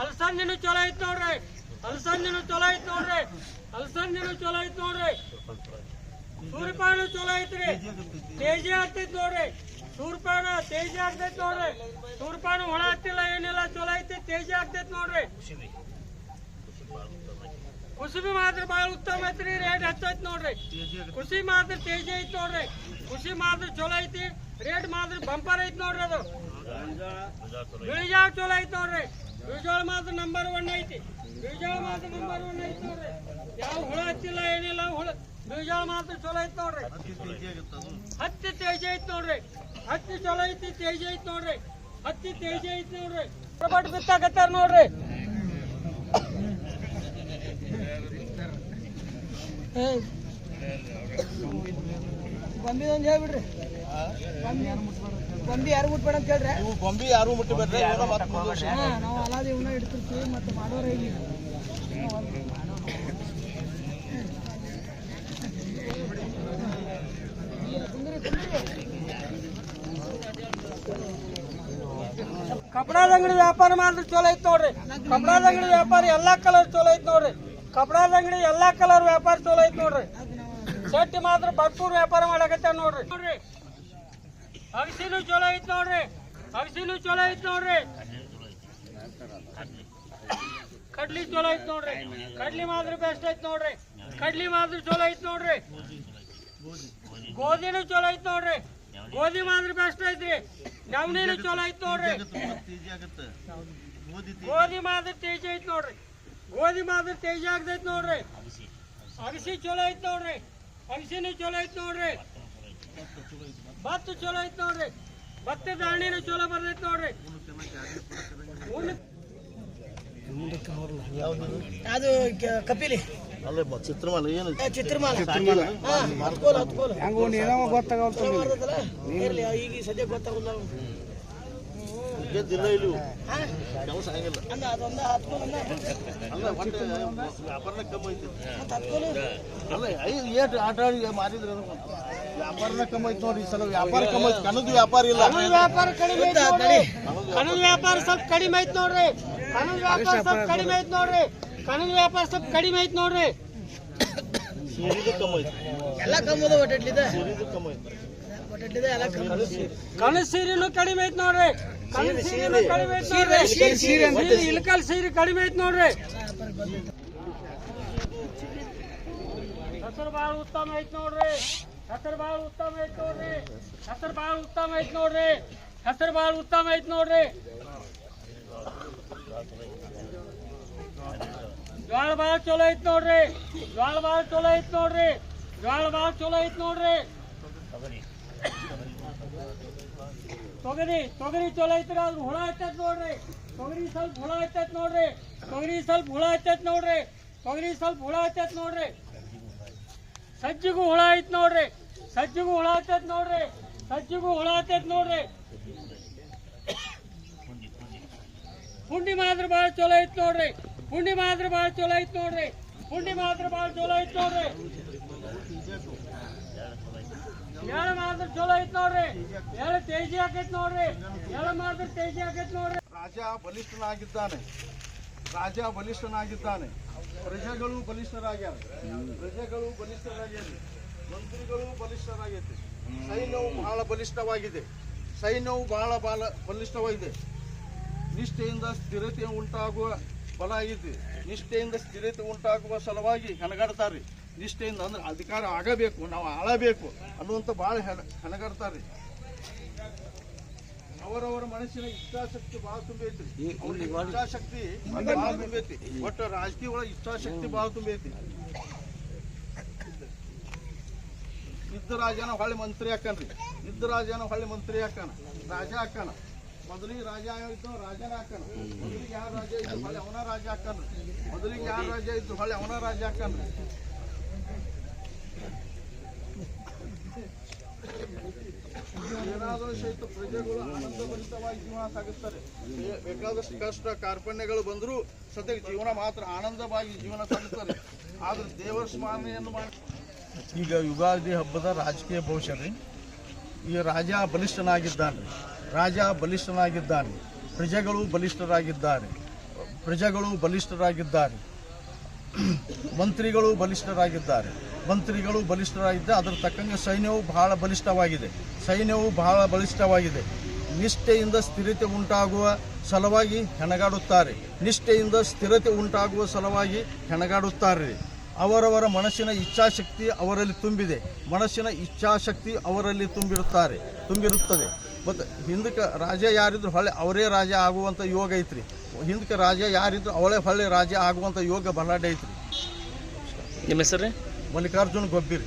ಅಲಸಂದಿನೂ ಚಲೋ ಐತ್ ನೋಡ್ರಿ. ಅಲಸಂದಿನೂ ಚಲೋ ಐತ್ ನೋಡ್ರಿ. ಅಲಸಂದಿನೂ ಚಲೋ ಐತ್ ನೋಡ್ರಿ. ಸೂರ್ಯಪಾನ ಚಲೋ ಐತ್ರಿ. ತೇಜಿ ಆಗ್ತೈತ್ ನೋಡ್ರಿ. ಸೂರ್ಪಾನ ತೇಜಿ ಆಗ್ತೈತ್ ನೋಡ್ರಿ. ಸೂರ್ಪಾನ ಒಣ ಹತ್ತಿಲ್ಲ, ಏನಿಲ್ಲ, ಚಲೋ ಐತಿ, ತೇಜಿ ಆಗ್ತೈತ್ ನೋಡ್ರಿ. ಕುಸುಬಿ ಮಾತ್ರ ಬಹಳ ಉತ್ತಮ ಐತ್ರಿ, ರೇಟ್ ಹೆಚ್ಚೈತ್ ನೋಡ್ರಿ. ಕುಸಿ ಮಾತ್ರ ತೇಜಿ ಐತ್ ನೋಡ್ರಿ. ಕುಸಿ ಮಾತ್ರ ಚಲೋ ಐತಿ, ರೇಟ್ ಮಾತ್ರ ಬಂಪರ್ ಐತ್ ನೋಡ್ರಿ ಅದು. ಬಿಳಿಜಾವ್ ಚಲೋ ಐತ್ ನೋಡ್ರಿ. ಬಿಳಿಜಾಳ ಮಾತ್ರ ನಂಬರ್ ಒನ್ ಐತಿ. ಬಿಜೋಳ ಮಾತ್ರ ನಂಬರ್ ಒನ್ ಐತಿ ನೋಡ್ರಿ. ಯಾವ ಹುಳ ಹತ್ತಿಲ್ಲ ಏನಿಲ್ಲ, ಹುಳ ಬಿಜೋಳ ಮಾತ್ರ ಚಲೋ ಐತಿ ನೋಡ್ರಿ. ಹತ್ತಿ ತೇಜ ಐತಿ ನೋಡ್ರಿ. ಹತ್ತಿ ಚಲೋ ಐತಿ, ತೇಜ ಐತಿ ನೋಡ್ರಿ. ಹತ್ತಿ ತೇಜ ಐತಿ ನೋಡ್ರಿ. ಬಟ್ ಬಿತ್ತಾಕತ್ತಾರ ನೋಡ್ರಿ. ಬಂದಿದ್ದೊಂದು ಹೇಳ್ಬಿಡ್ರಿ. ಗೊಂಬಿ ಯಾರು ಮುಟ್ಬೇಡ ಅಂತ ಹೇಳ್ರೆ ನೀವು ಬೊಂಬಿ ಯಾರು ಮುಟ್ಟಬೇಡ್ರಿ ಏನೋ ಮತ್ತೆ ಮುಂದುವರ್ಸಿ. ನಾವು ಅಲಾದಿ ಇವನ್ನ ಇಡ್ತಿರ್ತೀವಿ ಮತ್ತೆ ಮಾಡೋರ ಇಲ್ಲಿ. ಕಪಡಾದ ಅಂಗಡಿ ವ್ಯಾಪಾರ ಮಾಡಿದ್ರೆ ಚಲೋ ಐತ್ ನೋಡ್ರಿ. ಕಪಡಾದ ಅಂಗಡಿ ವ್ಯಾಪಾರ ಎಲ್ಲಾ ಕಲರ್ ಚಲೋ ಐತ್ ನೋಡ್ರಿ. ಕಪಡಾದ ಅಂಗಡಿ ಎಲ್ಲಾ ಕಲರ್ ವ್ಯಾಪಾರ ಚಲೋ ಐತ್ ನೋಡ್ರಿ. ಶೆಟ್ಟಿ ಮಾತ್ರ ಭರ್ಪೂರ್ ವ್ಯಾಪಾರ ಮಾಡಕತ್ತ ನೋಡ್ರಿ ನೋಡ್ರಿ. ಅಗಸಿನೂ ಚಲೋ ಐತ್ ನೋಡ್ರಿ ಅಗಸಿನೂ ಚಲೋ ಐತ್ ನೋಡ್ರಿ ಕಡ್ಲಿ ಚಲೋ ಐತ್ ನೋಡ್ರಿ ಕಡ್ಲಿ ಮಾತ್ರ ಬೆಸ್ಟ್ ಐತ್ ನೋಡ್ರಿ ಕಡ್ಲಿ ಮಾತ್ರ ಚಲೋ ಐತ್ ನೋಡ್ರಿ ಗೋಧಿನೂ ಚಲೋ ಐತ್ ನೋಡ್ರಿ ಗೋಧಿ ಮಾತ್ರ ಬೆಸ್ಟ್ ಐತ್ರಿ ನವಣಿನೂ ಚಲೋ ಐತ್ ನೋಡ್ರಿ ಗೋಧಿ ಮಾತ್ರ ತೇಜ ಐತ್ ನೋಡ್ರಿ ಗೋಧಿ ಮಾತ್ರ ತೇಜ ಆಗ್ತೈತ್ ನೋಡ್ರಿ ಅಗಸಿ ಚಲೋ ಐತ್ ನೋಡ್ರಿ ಅಗಸಿನೂ ಚಲೋ ಐತ್ ನೋಡ್ರಿ ಭತ್ತ ಚಲೋ ಐತ್ ನೋಡ್ರಿ. ಭತ್ತದ ಹಣ್ಣಿನ ಚಲೋ ಬರ್ತೈತ್ ನೋಡ್ರಿ. ಅದು ಕಪಿಲಿ? ಅಲ್ಲೇ ಚಿತ್ರಮಾಲ ಏನು ಚಿತ್ರಮಾಲ ಚಿತ್ರಮಾಲ ಹತ್ಕೋಲು? ಇರ್ಲಿ ಈಗ ಸದ್ಯ ಗೊತ್ತಾಗಲ್ಲ ಗೆದ್ದಿಲ್ಲ ಇಲ್ಲಿ ಕೆಲಸ ಆಗಿಲ್ಲ. ಅಂದ ಅದೊಂದ ಹತ್ಕೋಲು ಅಲ್ಲ ಒಟ್ಟು ವ್ಯಾಪಾರನ ಕಮ್ಮಿ ಐತಿ. ಅಲ್ಲ ಐದು ಏಟ್ ಆಟ ಆಡಿ ಮಾರಿದ್ರೆ? ವ್ಯಾಪಾರನ ಕಮ್ಮಿ ಐತಿ ನೋಡಿ ಈ ಸಲ ವ್ಯಾಪಾರ ಕಮ್ಮಿ ಐತಿ ಕಣದ ವ್ಯಾಪಾರ ಇಲ್ಲ. ಕಣದ ವ್ಯಾಪಾರ ಕಡಿಮೆ ಐತ್ ನೋಡ್ರಿ. ಕಣದ ವ್ಯಾಪಾರ ಸ್ವಲ್ಪ ಕಡಿಮೆ ಐತಿ ನೋಡ್ರಿ. ಕಣದ ವ್ಯಾಪಾರ ಸ್ವಲ್ಪ ಕಡಿಮೆ ಐತಿ ನೋಡ್ರಿ. ಕಣದ ವ್ಯಾಪಾರ ಸ್ವಲ್ಪ ಕಡಿಮೆ ಐತೆ ನೋಡ್ರಿ. ಸೀರಿದು ಕಮ್ಮಿ ಐತಿ ಎಲ್ಲ ಕಮ್ಮದ ಒಟ್ಟಟ್ಲಿದೆ ಸೀರಿದು ಕಮ್ಮಿ ಐತಿ ಕಮ್ಮ ಕಣದ ಸೀರೆನೂ ಕಡಿಮೆ ಐತ್ ನೋಡ್ರಿ. ಕಣದ ಸೀರೆನು ಕಡಿಮೆ ಐತಿ ನೋಡ್ರಿ. ಸೀರೆ, ಇಳಕಲ್ ಸೀರೆ ಕಡಿಮೆ ಐತೆ ನೋಡ್ರಿ. ಹೆಸರು ಬಾಳ ಉತ್ತಮ ಐತ್ ನೋಡ್ರಿ. ಹೆಸರು ಬಾಳ ಉತ್ತಮ ಐತ್ ನೋಡ್ರಿ. ಹೆಸರು ಬಾಳ ಉತ್ತಮ ಐತ್ ನೋಡ್ರಿ. ಹೆಸರು ಬಾಳ ಉತ್ತಮ ಐತ್ ನೋಡ್ರಿ. ಜ್ವಾಳ ಬಾಳ ಚಲೋ ಐತ್ ನೋಡ್ರಿ. ಜ್ವಾಳ ಬಾಳ ಚಲೋ ಐತ್ ನೋಡ್ರಿ. ಜ್ವಾಳ ಬಾಳ ಚಲೋ ಐತ್ ನೋಡ್ರಿ. ತೊಗರಿ ತೊಗರಿ ಚಲೋ ಐತ್ರಿ. ಅದ್ರ ಹುಳ ಹತ್ತೈತ್ ನೋಡ್ರಿ. ತೊಗರಿ ಸ್ವಲ್ಪ ಹುಳ ಹತ್ತೈತ್ ನೋಡ್ರಿ. ತೊಗರಿ ಸ್ವಲ್ಪ ಹುಳ ಹತ್ತೈತ್ ನೋಡ್ರಿ. ತೊಗರಿ ಸ್ವಲ್ಪ ಹುಳ ಹತ್ತೈತ್ ನೋಡ್ರಿ. ಸಜ್ಜಿಗೂ ಹುಳ ಐತ್ ನೋಡ್ರಿ. ಸಜ್ಜಿಗೂ ಹುಳ ಹತ್ತೈತ್ ನೋಡ್ರಿ. ಸಜ್ಜಿಗೂ ಹುಳ ಹತ್ತೈತ್ ನೋಡ್ರಿ. ಪುಂಡಿ ಮಾತ್ರ ಭಾಳ ಚಲೋ ಐತ್ ನೋಡ್ರಿ. ಪುಂಡಿ ಮಾತ್ರ ಭಾಳ ಚಲೋ ಐತ್ ನೋಡ್ರಿ. ಪುಂಡಿ ಮಾತ್ರ ಭಾಳ ಚಲೋ ಐತ್ ನೋಡ್ರಿ. ಎಳ ಮಾತ್ರ ಚಲೋ ಐತ್ ನೋಡ್ರಿ. ಎಳ ತೇಜಿ ಹಾಕೈತ್ ನೋಡ್ರಿ. ಎಳ ಮಾತ್ರ ತೇಜಿ ಹಾಕೈತ್ ನೋಡ್ರಿ. ರಾಜ ಬಲಿಷ್ಠನಾಗಿದ್ದಾನೆ. ರಾಜ ಬಲಿಷ್ಠನಾಗಿದ್ದಾನೆ. ಪ್ರಜೆಗಳು ಬಲಿಷ್ಠರಾಗ್ಯಾರ. ಪ್ರಜೆಗಳು ಬಲಿಷ್ಠರಾಗ್ಯಾರ. ಮಂತ್ರಿಗಳು ಬಲಿಷ್ಠರಾಗೈತಿ. ಸೈನ್ಯವು ಬಹಳ ಬಲಿಷ್ಠವಾಗಿದೆ. ಸೈನ್ಯವು ಬಹಳ ಬಾಲ ಬಲಿಷ್ಠವಾಗಿದೆ. ನಿಷ್ಠೆಯಿಂದ ಸ್ಥಿರತೆ ಉಂಟಾಗುವ ಬಲ ಆಗಿದೆ ನಿಷ್ಠೆಯಿಂದ ಸ್ಥಿರತೆ ಉಂಟಾಗುವ ಸಲುವಾಗಿ ಹೆಣಗಾಡ್ತಾರೆ. ನಿಷ್ಠೆಯಿಂದ ಅಂದ್ರೆ ಅಧಿಕಾರ ಆಗಬೇಕು, ನಾವು ಆಳಬೇಕು ಅನ್ನುವಂಥ ಭಾಳ ಹೆಣ ಹೆಣಗಾಡ್ತಾರೆ. ಅವರವರ ಮನಸ್ಸಿನ ಇಚ್ಛಾಶಕ್ತಿ ಬಹಳ ತುಂಬೈತಿ ಇಚ್ಛಾಶಕ್ತಿ ಬಹಳ ತುಂಬೈತಿ ಒಟ್ಟು ರಾಜಕೀಯ ಒಳಗೆ ಇಚ್ಛಾಶಕ್ತಿ ಬಹಳ ತುಂಬೈತಿ ಇದ್ದ ರಾಜನ ಹೊಳ್ಳಿ ಮಂತ್ರಿ ಹಾಕನ್ರಿ ಇದ್ದ ರಾಜನ ಹೊಳ್ಳಿ ಮಂತ್ರಿ ಹಾಕಣ ರಾಜ ಹಾಕಣ ಮೊದಲಿಗೆ ರಾಜ ಆಗಿತ್ತು ರಾಜನ ಹಾಕಣ ಮೊದಲಿಗೆ ಯಾವ ರಾಜ ಇದ್ದು ಹೊಳ್ಳಿ ಅವನ ರಾಜ ಹಾಕನ್ರಿ ಮೊದಲಿಗೆ ಯಾವ ರಾಜ ಇದ್ದು ಹೊಳ್ಳಿ ಅವನ ರಾಜ ಹಾಕನ್ರಿ ಏನಾದರೂ ಸಹಿತ ಪ್ರಜೆಗಳು ಜೀವನ ಬೇಕಾದಷ್ಟು ಕಷ್ಟ, ಕಾರ್ಪಣ್ಯಗಳು ಬಂದರೂ ಸದ್ಯಕ್ಕೆ ಜೀವನ ಮಾತ್ರ ಆನಂದವಾಗಿ ಜೀವನ ಸಾಗಿಸ್ತಾರೆ. ಆದ್ರೆ ದೇವರ ಸ್ಮರಣೆಯನ್ನು ಮಾಡಿ ಈಗ ಯುಗಾದಿ ಹಬ್ಬದ ರಾಜಕೀಯ ಭವಿಷ್ಯ ಈ ರಾಜ ಬಲಿಷ್ಠನಾಗಿದ್ದಾನೆ. ರಾಜ ಬಲಿಷ್ಠನಾಗಿದ್ದಾನೆ. ಪ್ರಜೆಗಳು ಬಲಿಷ್ಠರಾಗಿದ್ದಾರೆ. ಪ್ರಜೆಗಳು ಬಲಿಷ್ಠರಾಗಿದ್ದಾರೆ. ಮಂತ್ರಿಗಳು ಬಲಿಷ್ಠರಾಗಿದ್ದಾರೆ. ಮಂತ್ರಿಗಳು ಬಲಿಷ್ಠರಾಗಿದ್ದ, ಅದರ ತಕ್ಕಂಗೆ ಸೈನ್ಯವು ಬಹಳ ಬಲಿಷ್ಠವಾಗಿದೆ. ಸೈನ್ಯವು ಬಹಳ ಬಲಿಷ್ಠವಾಗಿದೆ. ನಿಷ್ಠೆಯಿಂದ ಸ್ಥಿರತೆ ಉಂಟಾಗುವ ಸಲುವಾಗಿ ಹೆಣಗಾಡುತ್ತಾರೆ. ನಿಷ್ಠೆಯಿಂದ ಸ್ಥಿರತೆ ಉಂಟಾಗುವ ಸಲುವಾಗಿ ಹೆಣಗಾಡುತ್ತಾರೆ. ಅವರವರ ಮನಸ್ಸಿನ ಇಚ್ಛಾಶಕ್ತಿ ಅವರಲ್ಲಿ ತುಂಬಿದೆ. ಮನಸ್ಸಿನ ಇಚ್ಛಾಶಕ್ತಿ ಅವರಲ್ಲಿ ತುಂಬಿರುತ್ತಾರೆ, ತುಂಬಿರುತ್ತದೆ. ಮತ್ತು ಹಿಂದಕ್ಕೆ ರಾಜ ಯಾರಿದ್ರು ಹೊಳೆ ಅವರೇ ರಾಜ ಆಗುವಂಥ ಯೋಗ ಐತ್ರಿ. ಹಿಂದಕ್ಕೆ ರಾಜ ಯಾರಿದ್ರು ಅವಳೇ ಹೊಳೆ ರಾಜ ಆಗುವಂಥ ಯೋಗ ಬಲಾಢ್ಯ ಐತ್ರಿ. ನಿಮ್ಮ ಹೆಸರು ರೀ? ಮಲ್ಲಿಕಾರ್ಜುನ ಗೊಬ್ಬಿರಿ